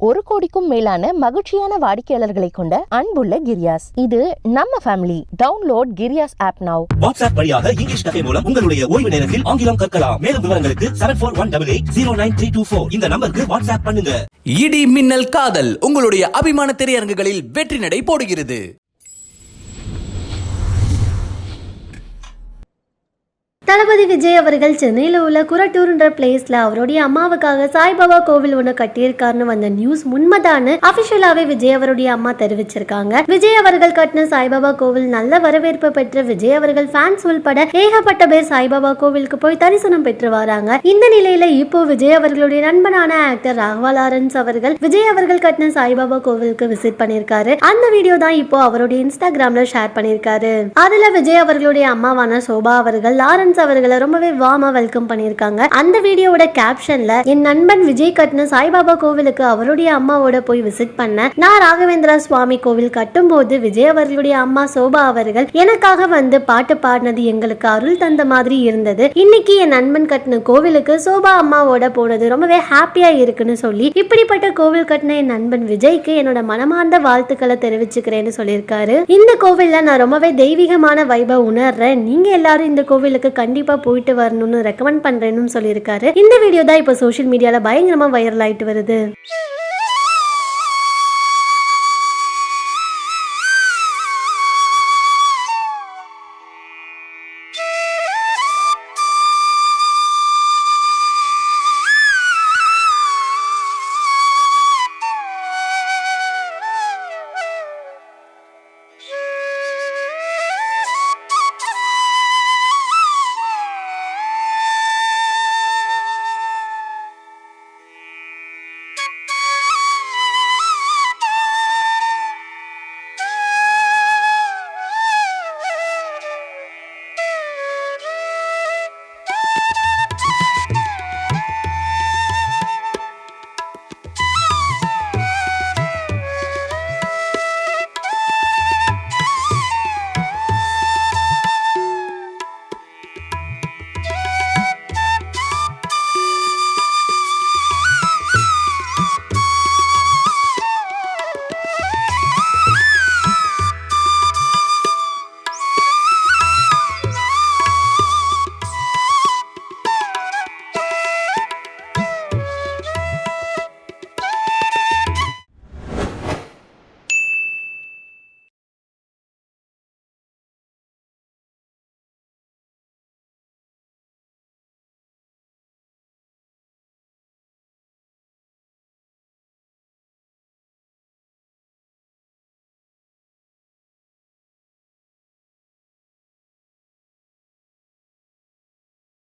ஒரு கோடிக்கும் மேலான மகிழ்ச்சியான வாடிக்கையாளர்களை கொண்ட அன்புள்ள கிரியாஸ். இது நம்ம family download Kriyas app now WhatsApp வழியாக இங்கிலீஷ் கஃபே மூலம் உங்களுடைய ஓய்வு நேரத்தில் ஆங்கிலம் கற்கலாம். மேலும் விவரங்களுக்கு seven four one double eight zero nine three two four இந்த நம்பருக்கு வாட்ஸ்அப் பண்ணுங்க. இடி மின்னல் காதல் உங்களுடைய அபிமான திரையரங்குகளில் வெற்றி நடை போடுகிறது. தளபதி விஜய் அவர்கள் சென்னையில் உள்ள குரட்டூர்ன்ற பிளேஸ்ல அவருடைய அம்மாவுக்காக சாய்பாபா கோவில் ஒன்று கட்டியிருக்காருன்னு வந்த நியூஸ் உண்மைதான்னு அபிஷியலாவே விஜய் அவருடைய அம்மா தெரிவிச்சிருக்காங்க. விஜய் அவர்கள் கட்டின சாய்பாபா கோவில் நல்ல வரவேற்பு பெற்ற விஜய் அவர்கள் ஃபேன்ஸ் உள்பட ஏகப்பட்ட பேர் சாய்பாபா கோவிலுக்கு போய் தரிசனம் பெற்று வராங்க. இந்த நிலையில இப்போ விஜய் அவர்களுடைய நண்பனான ஆக்டர் ராகவா லாரன்ஸ் அவர்கள் விஜய் அவர்கள் கட்டின சாய்பாபா கோவிலுக்கு விசிட் பண்ணியிருக்காரு. அந்த வீடியோ தான் இப்போ அவருடைய இன்ஸ்டாகிராம்ல ஷேர் பண்ணியிருக்காரு. அதுல விஜய் அவர்களுடைய அம்மாவான சோபா அவர்கள் லாரன்ஸ் அவர்களை ரொம்பவே வாமா வெல்கம் பண்ணியிருக்காங்க. அந்த வீடியோவோட கேப்ஷன்ல என் நண்பன் விஜய் கட்டின சாய்பாபா கோவிலுக்கு அவருடைய அம்மாவோட போய் விசிட் பண்ண நான் ராகவேந்திரா சுவாமி கோவில் கட்டும் போது விஜய் அவர்களுடைய அம்மா சோபா அவர்கள் எனக்காக வந்து பாட்டு பாடினது எங்களுக்கு அருள் தந்த மாதிரி இருந்தது. இன்னைக்கு என் நண்பன் கட்டின கோவிலுக்கு சோபா அம்மாவோட போனது ரொம்பவே ஹாப்பியா இருக்குன்னு சொல்லி இப்படிப்பட்ட கோவில் கட்டின என் நண்பன் விஜய்க்கு என்னோட மனமார்ந்த வாழ்த்துக்களை தெரிவிச்சுக்கிறேன்னு சொல்லியிருக்காரு. இந்த கோவில்ல நான் ரொம்பவே தெய்வீகமான வைப உணர்றேன். நீங்க எல்லாரும் இந்த கோவிலுக்கு கண்டிப்பா போயிட்டு வரணும்னு ரெக்கமெண்ட் பண்றேன்னு சொல்லியிருக்காரு. இந்த வீடியோ தான் இப்போ சோஷியல் மீடியால பயங்கரமா வைரல் ஆயிட்டு வருது.